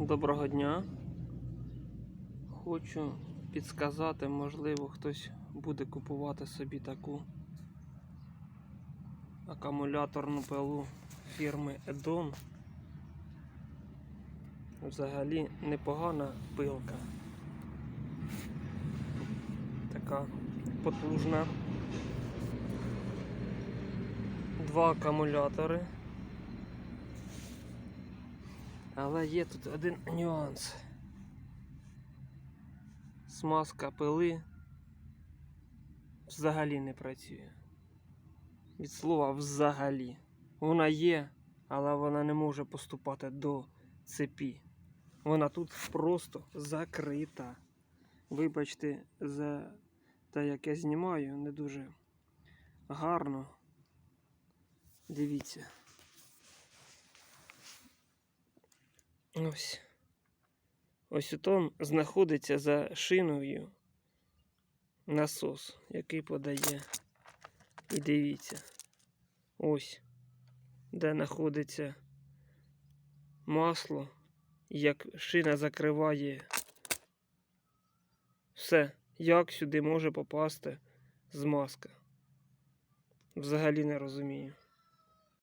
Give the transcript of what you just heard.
Доброго дня. Хочу підсказати, можливо, хтось буде купувати собі таку акумуляторну пилу фірми Edon. Взагалі непогана пилка. Така потужна. Два акумулятори. Але є тут один нюанс. Смазка пили взагалі не працює. Від слова взагалі. Вона є, але вона не може поступати до цепі. Вона тут просто закрита. Вибачте за те, як я знімаю, не дуже гарно. Дивіться. Ось. Ось там знаходиться за шиною насос, який подає. І дивіться. Ось, де знаходиться масло, як шина закриває все, як сюди може попасти змазка. Взагалі не розумію.